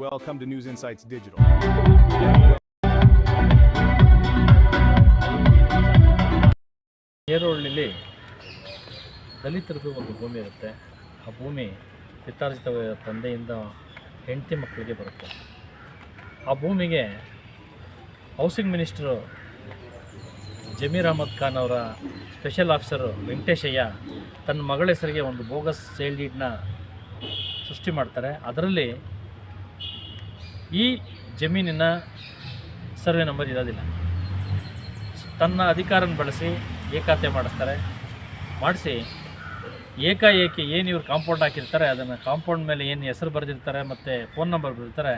Welcome to News Insights Digital. ಏರೋಳ್ಳಿಲಿ ದಲಿತರದ್ದು ಒಂದು ಭೂಮಿ ಇರುತ್ತೆ. ಆ ಭೂಮಿ ಪಿತಾರ್ಜಿತ ತಂದೆಯಿಂದ ಹೆಂಡತಿ ಮಕ್ಕಳಿಗೆ ಬರುತ್ತೆ. ಆ ಭೂಮಿಗೆ ಹೌಸಿಂಗ್ ಮಿನಿಸ್ಟರು ಜಮೀರ್ ಅಹಮದ್ ಖಾನ್ ಅವರ ಸ್ಪೆಷಲ್ ಆಫೀಸರು ವೆಂಕಟೇಶಯ್ಯ ತನ್ನ ಮಗಳ ಹೆಸರಿಗೆ ಒಂದು ಬೋಗಸ್ ಸೇಲ್ ಡೀಡ್ನ ಸೃಷ್ಟಿ ಮಾಡ್ತಾರೆ. ಅದರಲ್ಲಿ ಈ ಜಮೀನಿನ ಸರ್ವೆ ನಂಬರ್ ಇರೋದಿಲ್ಲ. ತನ್ನ ಅಧಿಕಾರನ ಬಳಸಿ ಏಕಾತೆ ಮಾಡಿಸ್ತಾರೆ. ಮಾಡಿಸಿ ಏಕಾಏಕಿ ಏನು ಇವ್ರು ಕಾಂಪೌಂಡ್ ಹಾಕಿರ್ತಾರೆ, ಅದನ್ನು ಕಾಂಪೌಂಡ್ ಮೇಲೆ ಏನು ಹೆಸರು ಬರೆದಿರ್ತಾರೆ ಮತ್ತು ಫೋನ್ ನಂಬರ್ ಬರೆದಿರ್ತಾರೆ,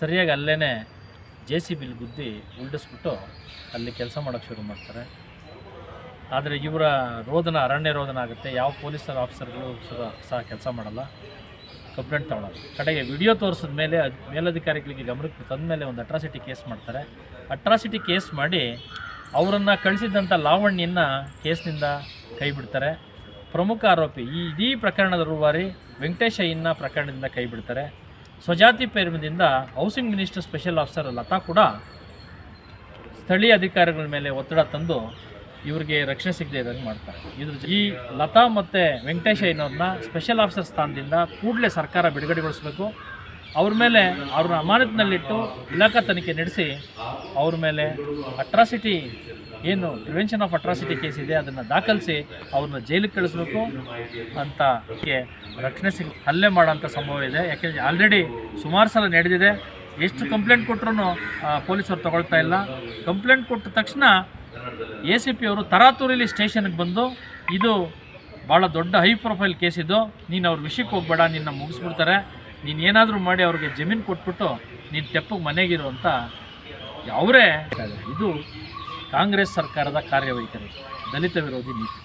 ಸರಿಯಾಗಿ ಅಲ್ಲೇ ಜೆ ಸಿ ಬಿಲ್ ಗುದ್ದಿ ಉಲ್ಡಿಸ್ಬಿಟ್ಟು ಅಲ್ಲಿ ಕೆಲಸ ಮಾಡೋಕ್ಕೆ ಶುರು ಮಾಡ್ತಾರೆ. ಆದರೆ ಇವರ ರೋದನ ಅರಣ್ಯ ರೋದನ ಆಗುತ್ತೆ. ಯಾವ ಪೊಲೀಸರ ಆಫೀಸರ್ಗಳು ಸಹ ಸಹ ಕೆಲಸ ಮಾಡಲ್ಲ. ಕಂಪ್ಲೇಂಟ್ ತಗೊಳ್ಳೋದು ಕಡೆಗೆ ವಿಡಿಯೋ ತೋರಿಸಿದ ಮೇಲೆ ಮೇಲಧಿಕಾರಿಗಳಿಗೆ ಗಮನಕ್ಕೆ ತಂದ ಮೇಲೆ ಒಂದು ಅಟ್ರಾಸಿಟಿ ಕೇಸ್ ಮಾಡ್ತಾರೆ. ಅಟ್ರಾಸಿಟಿ ಕೇಸ್ ಮಾಡಿ ಅವರನ್ನು ಕಳಿಸಿದಂಥ ಲಾವಣ್ಯನ ಕೇಸ್ನಿಂದ ಕೈ ಬಿಡ್ತಾರೆ. ಪ್ರಮುಖ ಆರೋಪಿ ಈ ಇಡೀ ಪ್ರಕರಣದ ರೂವಾರಿ ವೆಂಕಟೇಶ್ ಅಯ್ಯನ್ನ ಪ್ರಕರಣದಿಂದ ಕೈ ಬಿಡ್ತಾರೆ. ಸ್ವಜಾತಿ ಪ್ರೇಮದಿಂದ housing minister special officer Latha ಕೂಡ ಸ್ಥಳೀಯ ಅಧಿಕಾರಿಗಳ ಮೇಲೆ ಒತ್ತಡ ತಂದು ಇವರಿಗೆ ರಕ್ಷಣೆ ಸಿಗದೆ ಇದ್ದಂಗೆ ಮಾಡ್ತಾರೆ. ಇದ್ರ ಈ ಲತಾ ಮತ್ತು ವೆಂಕಟೇಶ ಅಯ್ಯನವ್ರನ್ನ ಸ್ಪೆಷಲ್ ಆಫೀಸರ್ ಸ್ಥಾನದಿಂದ ಕೂಡಲೇ ಸರ್ಕಾರ ಬಿಡುಗಡೆಗೊಳಿಸಬೇಕು. ಅವ್ರ ಮೇಲೆ ಅವ್ರನ್ನ ಅಮಾನತಿನಲ್ಲಿಟ್ಟು ಇಲಾಖಾ ತನಿಖೆ ನಡೆಸಿ ಅವ್ರ ಮೇಲೆ ಅಟ್ರಾಸಿಟಿ ಏನು ಪ್ರಿವೆನ್ಷನ್ ಆಫ್ ಅಟ್ರಾಸಿಟಿ ಕೇಸ್ ಇದೆ, ಅದನ್ನು ದಾಖಲಿಸಿ ಅವ್ರನ್ನ ಜೈಲಿಗೆ ಕಳಿಸ್ಬೇಕು ಅಂತ ರಕ್ಷಣೆ ಸಿಗ, ಹಲ್ಲೆ ಮಾಡೋಂಥ ಸಂಭವ ಇದೆ. ಯಾಕೆಂದರೆ ಆಲ್ರೆಡಿ ಸುಮಾರು ಸಲ ನಡೆದಿದೆ. ಎಷ್ಟು ಕಂಪ್ಲೇಂಟ್ ಕೊಟ್ಟರು ಪೊಲೀಸರು ತಗೊಳ್ತಾ ಇಲ್ಲ. ಕಂಪ್ಲೇಂಟ್ ಕೊಟ್ಟ ತಕ್ಷಣ ಎ ಸಿ ಪಿ ಅವರು ತರಾತುರಿಲಿ ಸ್ಟೇಷನ್ಗೆ ಬಂದು, ಇದು ಭಾಳ ದೊಡ್ಡ ಹೈ ಪ್ರೊಫೈಲ್ ಕೇಸ್ ಇದು. ನೀನು ಅವ್ರ ವಿಷಯಕ್ಕೆ ಹೋಗ್ಬೇಡ, ನಿನ್ನ ಮುಗಿಸ್ಬಿಡ್ತಾರೆ. ನೀನು ಏನಾದರೂ ಮಾಡಿ ಅವ್ರಿಗೆ ಜಮೀನು ಕೊಟ್ಬಿಟ್ಟು ನೀನು ತೆಪ್ಪಗೆ ಮನೆಗಿರು ಅಂತ ಅವರೇ. ಇದು ಕಾಂಗ್ರೆಸ್ ಸರ್ಕಾರದ ಕಾರ್ಯವೈಖರಿ, ದಲಿತ ವಿರೋಧಿ ನೀತಿ.